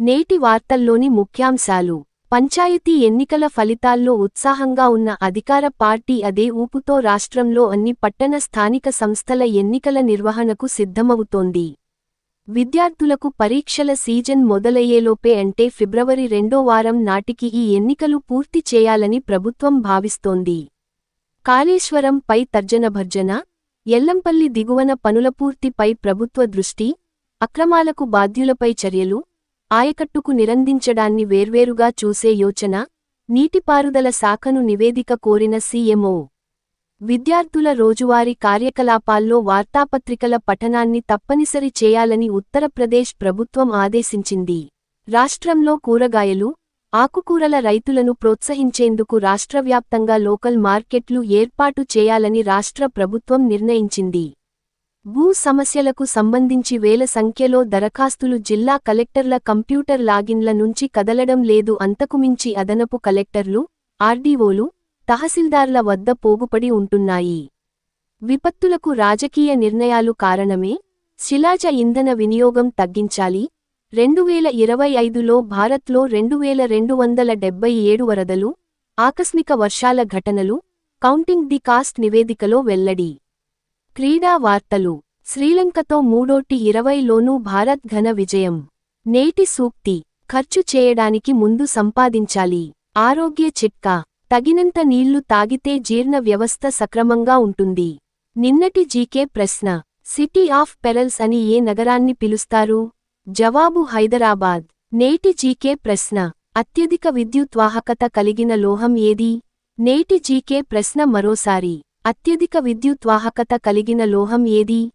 నేటి వార్తల్లోని ముఖ్యాంశాలు. పంచాయతీ ఎన్నికల ఫలితాల్లో ఉత్సాహంగా ఉన్న అధికార పార్టీ అదే ఊపుతో రాష్ట్రంలో అన్ని పట్టణ స్థానిక సంస్థల ఎన్నికల నిర్వహణకు సిద్ధమవుతోంది. విద్యార్థులకు పరీక్షల సీజన్ మొదలయ్యేలోపే అంటే ఫిబ్రవరి రెండో వారం నాటికి ఈ ఎన్నికలు పూర్తి చేయాలని ప్రభుత్వం భావిస్తోంది. కాళేశ్వరం పై తర్జనభర్జన ఎల్లంపల్లి దిగువన పనుల పూర్తిపై ప్రభుత్వ దృష్టి అక్రమాలకు బాధ్యులపై చర్యలు ఆయకట్టుకు నిరందించడాన్ని వేర్వేరుగా చూసే యోచన నీటిపారుదల శాఖను నివేదిక కోరిన సీఎంఓ. విద్యార్థుల రోజువారీ కార్యకలాపాల్లో వార్తాపత్రికల పఠనాన్ని తప్పనిసరి చేయాలని ఉత్తరప్రదేశ్ ప్రభుత్వం ఆదేశించింది. రాష్ట్రంలో కూరగాయలు ఆకుకూరల రైతులను ప్రోత్సహించేందుకు రాష్ట్రవ్యాప్తంగా లోకల్ మార్కెట్లు ఏర్పాటు చేయాలని రాష్ట్ర ప్రభుత్వం నిర్ణయించింది. భూ సమస్యలకు సంబంధించి వేల సంఖ్యలో దరఖాస్తులు జిల్లా కలెక్టర్ల కంప్యూటర్ లాగిన్ల నుంచి కదలడం లేదు అంతకుమించి అదనపు కలెక్టర్లు ఆర్డీఓలు తహసీల్దార్ల వద్ద పోగుపడి ఉంటున్నాయి. విపత్తులకు రాజకీయ నిర్ణయాలు కారణమే శిలాజ ఇంధన వినియోగం తగ్గించాలి. రెండువేల ఇరవై ఐదులో భారత్లో రెండువేల రెండు వందల డెబ్బై ఏడు వరదలు ఆకస్మిక వర్షాల ఘటనలు కౌంటింగ్ ది కాస్ట్ నివేదికలో వెల్లడి. క్రీడా వార్తలు. శ్రీలంకతో మూడోటి ఇరవైలోనూ భారత్ ఘన విజయం. నేటి సూక్తి ఖర్చు చేయడానికి ముందు సంపాదించాలి. ఆరోగ్య చిట్కా తగినంత నీళ్ళు తాగితే జీర్ణ వ్యవస్థ సక్రమంగా ఉంటుంది. నిన్నటి జీకే ప్రశ్న సిటీ ఆఫ్ పెరల్స్ అని ఏ నగరాన్ని పిలుస్తారు? జవాబు హైదరాబాద్. నేటి జీకే ప్రశ్న అత్యధిక విద్యుత్వాహకత కలిగిన లోహం ఏది? నేటి జీకే ప్రశ్న మరోసారి అత్యధిక విద్యుత్వాహకత కలిగిన లోహం ఏది?